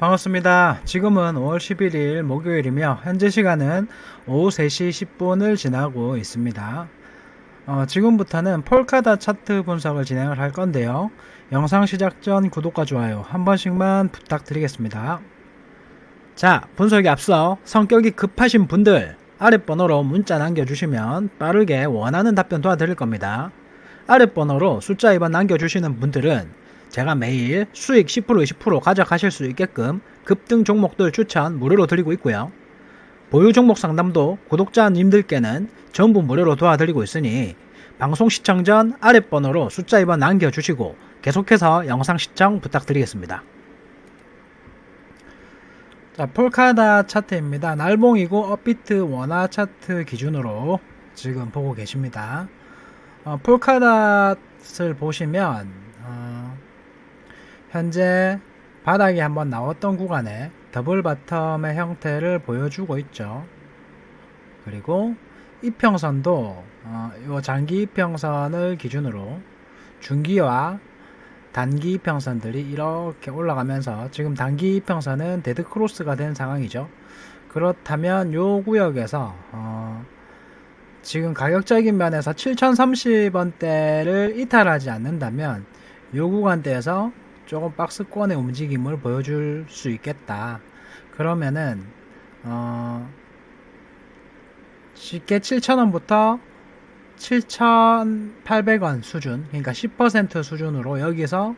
반갑습니다. 지금은 5월 11일 목요일이며 현재 시간은 오후 3시 10분을 지나고 있습니다. 어, 지금부터는 폴카다 차트 분석을 진행을 할 건데요. 영상 시작 전 구독과 좋아요 한 번씩만 부탁드리겠습니다. 자, 분석에 앞서 성격이 급하신 분들 아랫번호로 문자 남겨주시면 빠르게 원하는 답변 도와드릴 겁니다. 아랫번호로 숫자 2번 남겨주시는 분들은 제가 매일 수익 10% 20% 가져가실 수 있게끔 급등 종목들 추천 무료로 드리고 있고요. 보유 종목 상담도 구독자님들께는 전부 무료로 도와드리고 있으니 방송 시청 전 아랫번호로 숫자 2번 남겨주시고 계속해서 영상 시청 부탁드리겠습니다. 자, 폴카다 차트입니다. 날봉이고 업비트 원화 차트 기준으로 지금 보고 계십니다. 어, 폴카닷을 보시면 어, 현재 바닥이 한번 나왔던 구간에 더블 바텀의 형태를 보여주고 있죠. 그리고 이평선도 어, 요 장기 이평선을 기준으로 중기와 단기 이평선들이 이렇게 올라가면서 지금 단기 이평선은 데드 크로스가 된 상황이죠. 그렇다면 요 구역에서 어, 지금 가격적인 면에서 7030원대를 이탈하지 않는다면 요 구간대에서 조금 박스권의 움직임을 보여줄 수 있겠다. 그러면은 어 쉽게 7,000원부터 7,800원 수준, 그러니까 10% 수준으로 여기서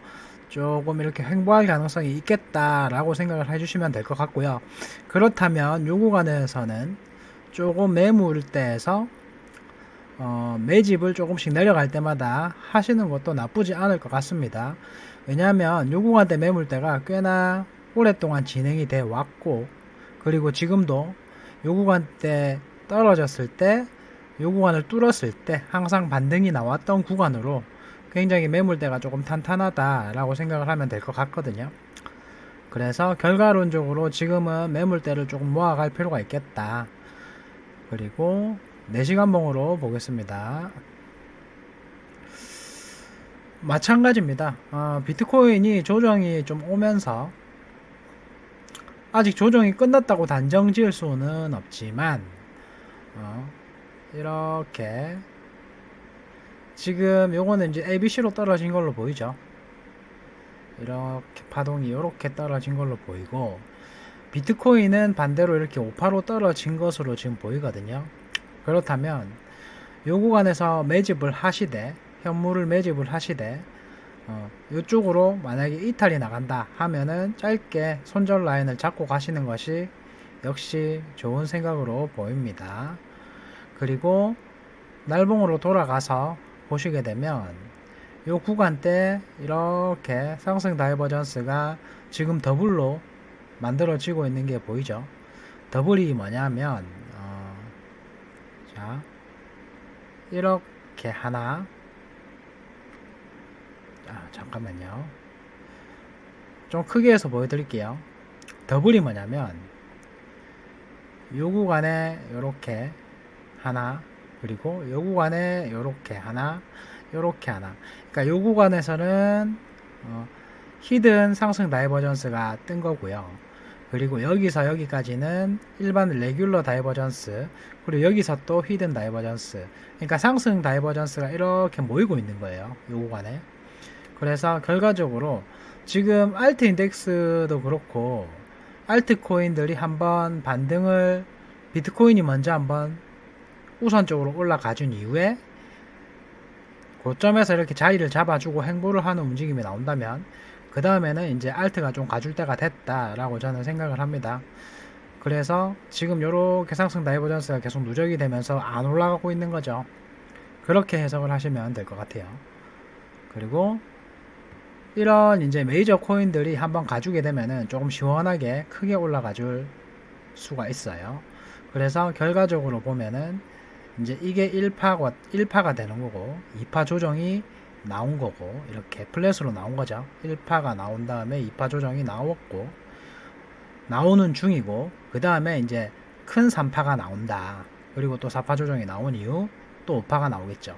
조금 이렇게 횡보할 가능성이 있겠다라고 생각을 해주시면 될 것 같고요. 그렇다면 요 구간에서는 조금 매물대에서 어, 매집을 조금씩 내려갈 때마다 하시는 것도 나쁘지 않을 것 같습니다. 왜냐하면 요 구간대 매물대가 꽤나 오랫동안 진행이 돼 왔고 그리고 지금도 요 구간대 떨어졌을 때 요 구간을 뚫었을 때 항상 반등이 나왔던 구간으로 굉장히 매물대가 조금 탄탄하다라고 생각을 하면 될 것 같거든요. 그래서 결과론적으로 지금은 매물대를 조금 모아갈 필요가 있겠다. 그리고 4시간 봉으로 보겠습니다. 마찬가지입니다. 어, 비트코인이 조정이 좀 오면서 아직 조정이 끝났다고 단정 지을 수는 없지만 어, 이렇게 지금 요거는 이제 ABC로 떨어진 걸로 보이죠. 이렇게 파동이 이렇게 떨어진 걸로 보이고 비트코인은 반대로 이렇게 오파로 떨어진 것으로 지금 보이거든요. 그렇다면 요 구간에서 매집을 하시되 현물을 매집을 하시되 어, 이쪽으로 만약에 이탈이 나간다 하면은 짧게 손절 라인을 잡고 가시는 것이 역시 좋은 생각으로 보입니다. 그리고 날봉으로 돌아가서 보시게 되면 요 구간대 이렇게 상승 다이버전스가 지금 더블로 만들어지고 있는 게 보이죠. 더블이 뭐냐면 어, 자 이렇게 하나 아, 잠깐만요. 좀 크게 해서 보여드릴게요. 더블이 뭐냐면 요 구간에 요렇게 하나 그리고 요 구간에 요렇게 하나 요렇게 하나 그러니까 요 구간에서는 어, 히든 상승 다이버전스가 뜬 거고요. 그리고 여기서 여기까지는 일반 레귤러 다이버전스 그리고 여기서 또 히든 다이버전스 그러니까 상승 다이버전스가 이렇게 모이고 있는 거예요. 요 구간에 그래서 결과적으로 지금 알트 인덱스도 그렇고 알트 코인들이 한번 반등을 비트코인이 먼저 한번 우선적으로 올라가 준 이후에 고점에서 이렇게 자리를 잡아주고 행보를 하는 움직임이 나온다면 그 다음에는 이제 알트가 좀 가줄 때가 됐다라고 저는 생각을 합니다. 그래서 지금 이렇게 상승 다이버전스가 계속 누적이 되면서 안 올라가고 있는 거죠. 그렇게 해석을 하시면 될 것 같아요. 그리고 이런 이제 메이저 코인들이 한번 가주게 되면은 조금 시원하게 크게 올라가 줄 수가 있어요. 그래서 결과적으로 보면은 이제 이게 1파가, 1파가 되는 거고 2파 조정이 나온 거고 이렇게 플랫으로 나온 거죠. 1파가 나온 다음에 2파 조정이 나왔고 나오는 중이고 그 다음에 이제 큰 3파가 나온다. 그리고 또 4파 조정이 나온 이후 또 5파가 나오겠죠.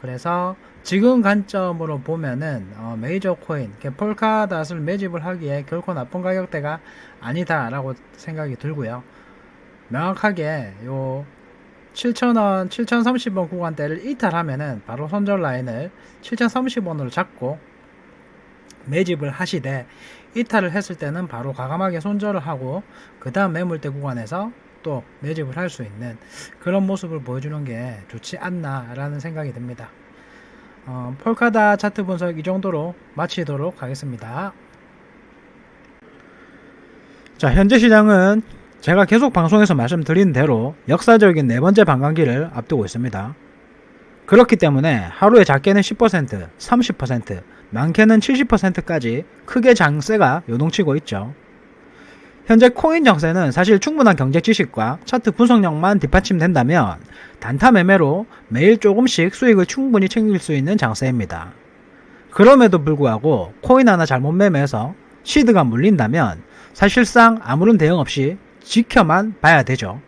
그래서 지금 관점으로 보면은 어, 메이저 코인, 폴카닷을 매집을 하기에 결코 나쁜 가격대가 아니다라고 생각이 들고요. 명확하게 요 7,000원, 7,030원 구간대를 이탈하면은 바로 손절 라인을 7,030원으로 잡고 매집을 하시되 이탈을 했을 때는 바로 과감하게 손절을 하고 그 다음 매물대 구간에서 또 매집을 할 수 있는 그런 모습을 보여주는 게 좋지 않나라는 생각이 듭니다. 어, 폴카다 차트 분석 이 정도로 마치도록 하겠습니다. 자, 현재 시장은 제가 계속 방송에서 말씀드린 대로 역사적인 네 번째 반감기를 앞두고 있습니다. 그렇기 때문에 하루에 작게는 10%, 30%, 많게는 70%까지 크게 장세가 요동치고 있죠. 현재 코인 장세는 사실 충분한 경제 지식과 차트 분석력만 뒷받침된다면 단타 매매로 매일 조금씩 수익을 충분히 챙길 수 있는 장세입니다. 그럼에도 불구하고 코인 하나 잘못 매매해서 시드가 물린다면 사실상 아무런 대응 없이 지켜만 봐야 되죠.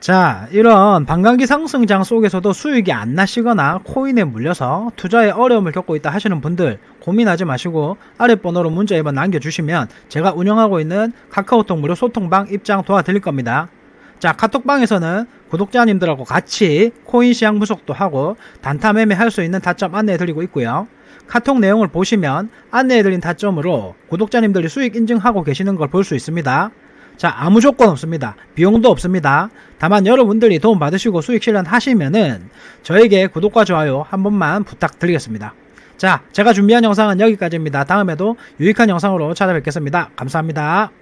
자, 이런 반감기 상승장 속에서도 수익이 안 나시거나 코인에 물려서 투자에 어려움을 겪고 있다 하시는 분들 고민하지 마시고 아래 번호로 문자 1번 남겨주시면 제가 운영하고 있는 카카오톡 무료 소통방 입장 도와드릴 겁니다. 자, 카톡방에서는 구독자님들하고 같이 코인 시장 분석도 하고 단타 매매할 수 있는 타점 안내해 드리고 있고요. 카톡 내용을 보시면 안내해드린 타점으로 구독자님들이 수익 인증하고 계시는 걸 볼 수 있습니다. 자, 아무 조건 없습니다. 비용도 없습니다. 다만 여러분들이 도움 받으시고 수익 실현하시면은 저에게 구독과 좋아요 한 번만 부탁드리겠습니다. 자, 제가 준비한 영상은 여기까지입니다. 다음에도 유익한 영상으로 찾아뵙겠습니다. 감사합니다.